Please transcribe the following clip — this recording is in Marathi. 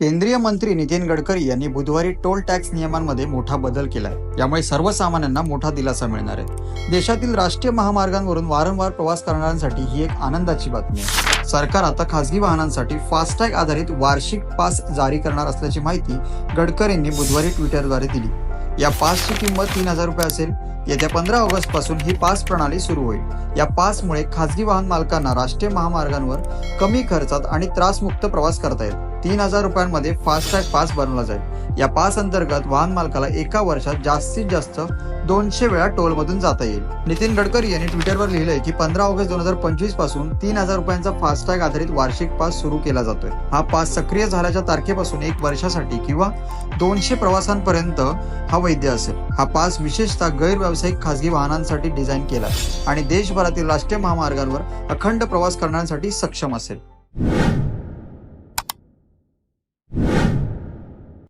केंद्रीय मंत्री नितीन गडकरी यांनी बुधवारी टोल टॅक्स नियमांमध्ये मोठा बदल केला आहे यामुळे सर्वसामान्यांना मोठा दिलासा मिळणार आहे. देशातील राष्ट्रीय महामार्गांवरून वारंवार प्रवास करणाऱ्यांसाठी ही एक आनंदाची बातमी आहे. सरकार आता खासगी वाहनांसाठी फास्टॅग आधारित वार्षिक पास जारी करणार असल्याची माहिती गडकरींनी बुधवारी ट्विटरद्वारे दिली. या पासची किंमत तीन हजार रुपये असेल. येत्या पंधरा ऑगस्टपासून ही पास प्रणाली सुरू होईल. या पासमुळे खासगी वाहन मालकांना राष्ट्रीय महामार्गांवर कमी खर्चात आणि त्रासमुक्त प्रवास करता येईल. तीन हजार रुपयांमध्ये फास्टॅग पास बनवला जाईल. या पास अंतर्गत वाहन मालकाला एका वर्षात जास्तीत जास्त दोनशे वेळा टोलमधून जाता येईल. नितीन गडकरी यांनी ट्विटरवर लिहिलंय की पंधरा ऑगस्ट दोन हजार पंचवीसपासून तीन हजार रुपयांचा फास्टॅग आधारित वार्षिक पास सुरू केला जातोय. हा पास सक्रिय झाल्याच्या तारखेपासून एक वर्षासाठी किंवा दोनशे प्रवासांपर्यंत हा वैध असेल. हा पास विशेषतः गैरव्यावसायिक खासगी वाहनांसाठी डिझाईन केला आणि देशभरातील राष्ट्रीय महामार्गांवर अखंड प्रवास करण्यासाठी सक्षम असेल.